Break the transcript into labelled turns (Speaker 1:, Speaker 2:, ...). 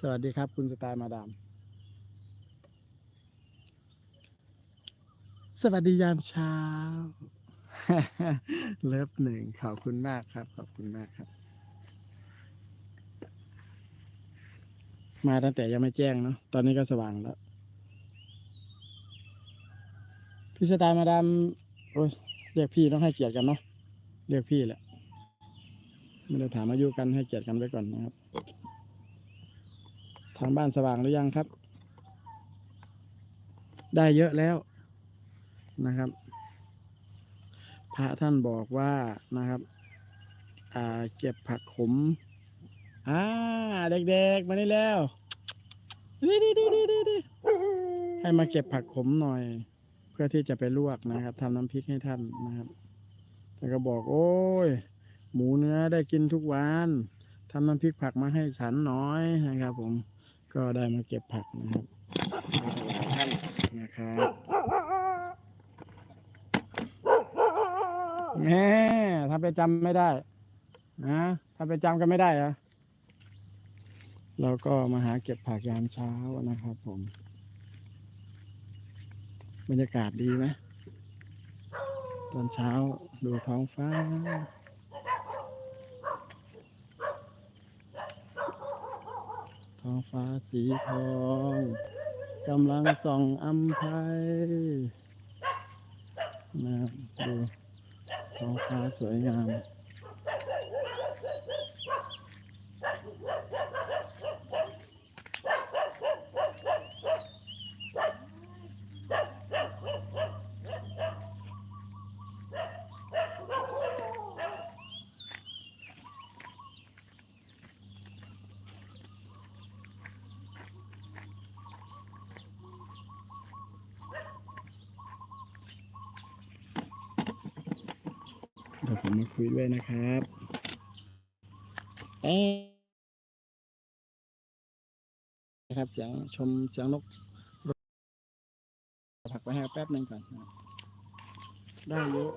Speaker 1: สวัสดีครับคุณสไตล์มาดาม สวัสดียามเช้า เลิฟหนึ่งขอบคุณมากครับ ขอบคุณมากครับ มาตั้งแต่ยังไม่แจ้งเนาะตอนนี้ก็สว่างแล้วพี่สไตล์มาดามโอ้ยเรียกพี่ต้องให้เกียรติกันเนาะเรียกพี่แหละไม่ได้ถามอายุกันให้เกียรติกันไว้ก่อนนะครับ ทางบ้านสว่างหรือยังครับ ได้เยอะแล้วนะครับ พระท่านบอกว่านะครับ อ่าเก็บผักขมอ่าเด็กๆมานี่แล้วให้มาเก็บผักขมหน่อย เพื่อที่จะไปลวกนะครับทำน้ำพริกให้ท่านนะครับแต่ก็บอก โอ้ย หมูเนื้อได้กินทุกวันทำน้ำพริกผักมาให้ฉันน้อยนะครับผม ก็ได้มาเก็บผักนะครับท่านนะครับแม่ถ้าไปจำไม่ได้นะถ้าไปจำกันไม่ได้อะเราก็มาหาเก็บผักยามเช้านะครับผม บรรยากาศดีไหมตอนเช้าดูท้องฟ้า ท้องฟ้าสีทองกำลังส่องอำไพนะครับดูท้องฟ้าสวยงาม ผมมาคุยด้วยนะครับเอ๊นะครับเสียงชมเสียงนกผักไปให้แป๊บหนึ่งก่อนได้เยอะ